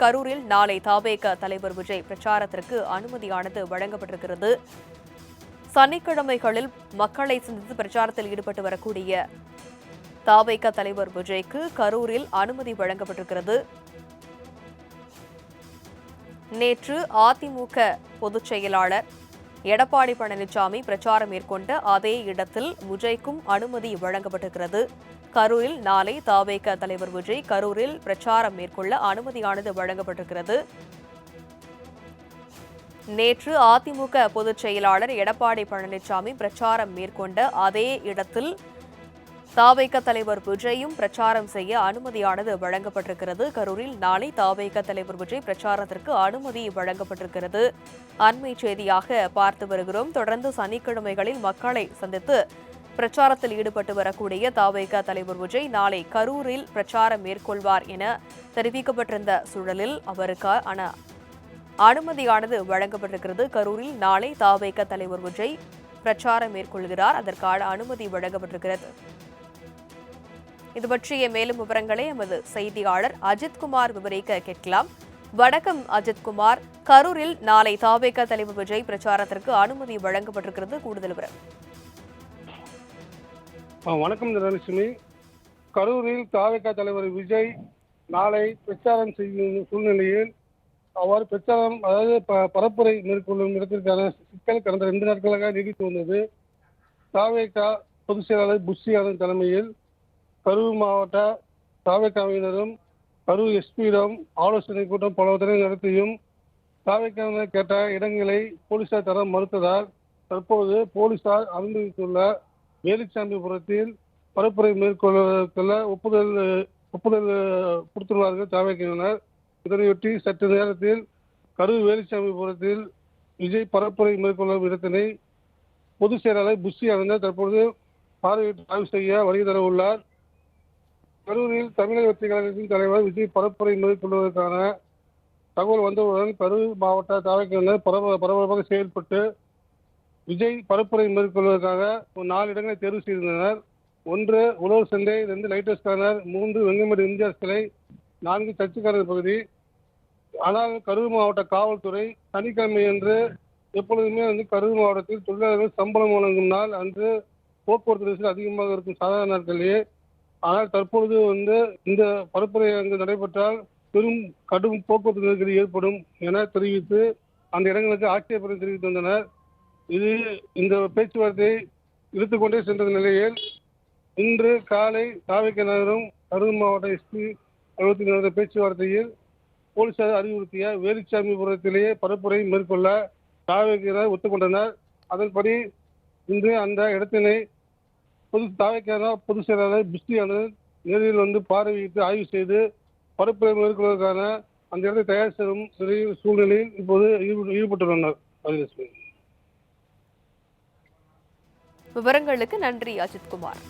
கரூரில் நாளை தாபேக தலைவர் விஜய் பிரச்சாரத்திற்கு அனுமதியானது வழங்கப்பட்டிருக்கிறது. சனிக்கிழமைகளில் மக்களை சந்தித்து பிரச்சாரத்தில் ஈடுபட்டு வரக்கூடிய தாவேக தலைவர் விஜய்க்கு கரூரில் அனுமதி வழங்கப்பட்டிருக்கிறது. நேற்று அதிமுக பொதுச் செயலாளர் எடப்பாடி பழனிசாமி பிரச்சாரம் மேற்கொண்ட அதே இடத்தில் விஜய்க்கும் அனுமதி வழங்கப்பட்டிருக்கிறது. கரூரில் நாளை தாவேக தலைவர் விஜய் கரூரில் பிரச்சாரம் மேற்கொள்ள அனுமதியானது வழங்கப்பட்டிருக்கிறது. நேற்று அதிமுக பொதுச் செயலாளர் எடப்பாடி பழனிசாமி பிரச்சாரம் மேற்கொண்ட அதே இடத்தில் தாவேக தலைவர் விஜயும் பிரச்சாரம் செய்ய அனுமதியானது வழங்கப்பட்டிருக்கிறது. கரூரில் நாளை தாவேக தலைவர் விஜய் பிரச்சாரத்திற்கு அனுமதி வழங்கப்பட்டிருக்கிறது. அண்மை செய்தியாக பார்த்து வருகிறோம். தொடர்ந்து சனிக்கிழமைகளில் மக்களை சந்தித்து பிரச்சாரத்தில் ஈடுபட்டு வரக்கூடிய தாவேக தலைவர் விஜய் நாளை கரூரில் பிரச்சாரம் மேற்கொள்வார் என தெரிவிக்கப்பட்டிருந்த சூழலில் அவருக்கான அனுமதியானது வழங்கப்பட்டிருக்கிறது. கரூரில் நாளை தாவேக தலைவர் விஜய் பிரச்சாரம் மேற்கொள்கிறார். அதற்கான அனுமதி வழங்கப்பட்டிருக்கிறது. இது பற்றிய மேலும் விவரங்களை எமது செய்தியாளர் அஜித்குமார் விவரிக்க கேட்கலாம். வணக்கம் அஜித்குமார். கரூரில் நாளை தாவேக தலைவர் விஜய் பிரச்சாரத்திற்கு அனுமதி வழங்கப்பட்டிருக்கிறது. கூடுதல் விவரம். ஆ, வணக்கம் தனலட்சுமி. கரூரில் தாவேகா தலைவர் விஜய் நாளை பிரச்சாரம் செய்யும் சூழ்நிலையில் அவ்வாறு பிரச்சாரம் அதாவது ப- பரப்புரை மேற்கொள்ளும் இடத்திற்கான சிக்கல் கடந்த ரெண்டு நாட்களாக நீடித்து வந்தது. தாவேகா பொதுச் செயலாளர் புஷி ஆனந்த் தலைமையில் கரூர் மாவட்ட தாவேகாவினரும் கரூர் எஸ்பியிடம் ஆலோசனை கூட்டம் பலவற்றை நடத்தியும் தாவேக்காவினர் கேட்ட இடங்களை போலீசார் தர மறுத்ததால் தற்போது போலீசார் அனுமதித்துள்ள வேலுச்சாமிபுரத்தில் பரப்புரை மேற்கொள்ள ஒப்புதல் ஒப்புதல் கொடுத்துள்ளார்கள் தாவேக்கினர் இதனையொட்டி சற்று நேரத்தில் கரூர் வேலுச்சாமிபுரத்தில் விஜய் பரப்புரை மேற்கொள்ளும் இடத்தினை பொதுச் செயலாளர் புஷி அடைந்தார் தற்பொழுது பார்வையிட்டு ஆய்வு செய்ய வருகை தர உள்ளார் கரூரில் தமிழக வெற்றி கழகத்தின் தலைவர் விஜய் பரப்புரை மேற்கொள்வதற்கான தகவல் வந்தவுடன் கரூர் மாவட்ட தாவேக்கினர் பரபரப்பாக செயல்பட்டு விஜய் பரப்புரை மேற்கொள்வதற்காக ஒரு நாலு இடங்களை தேர்வு செய்திருந்தனர். ஒன்று உழவர் சந்தை ரெண்டு லைட் ஹவுஸ் கார்னர் மூன்று வெங்கமேடு எம்ஜிஆர் சிலை நான்கு சர்ச்சுக்காரர் பகுதி. ஆனால் கரூர் மாவட்ட காவல்துறை சனிக்கிழமை அன்று எப்பொழுதுமே வந்து கரூர் மாவட்டத்தில் தொழிலாளர்கள் சம்பளம் வழங்கும் நாள். அன்று போக்குவரத்து நெரிசல் அதிகமாக இருக்கும் சாதாரண நாட்களிலேயே. ஆனால் தற்பொழுது வந்து இந்த பரப்புரை அங்கு நடைபெற்றால் பெரும் கடும் போக்குவரத்து நெருக்கடி ஏற்படும் என தெரிவித்து அந்த இடங்களுக்கு ஆட்சேபனை தெரிவித்து வந்தனர். இது இந்த பேச்சுவார்த்தை இழுத்துக்கொண்டே சென்ற நிலையில் இன்று காலை தாவிக்க நகரும் கரூர் மாவட்ட எஸ்பி அலுவலகத்தில் நடந்த பேச்சுவார்த்தையில் போலீசார் அறிவுறுத்திய வேலுச்சாமிபுரத்திலேயே பரப்புரை மேற்கொள்ள தாவிக்கினர் ஒத்துக்கொண்டனர். அதன்படி இன்று அந்த இடத்தினை பொது தாவைக்கான பொதுச் செயலாளர் பிஸ்டியானது நேரில் வந்து பார்வையிட்டு ஆய்வு செய்து பரப்புரை மேற்கொள்வதற்கான அந்த இடத்தை தயார் செய்யும் நிலையில் சூழ்நிலையில் இப்போது ஈடுபட்டு- ஈடுபட்டுள்ளனர். ராஜலட்சுமி விவரங்களுக்கு நன்றி அஜித்குமார்.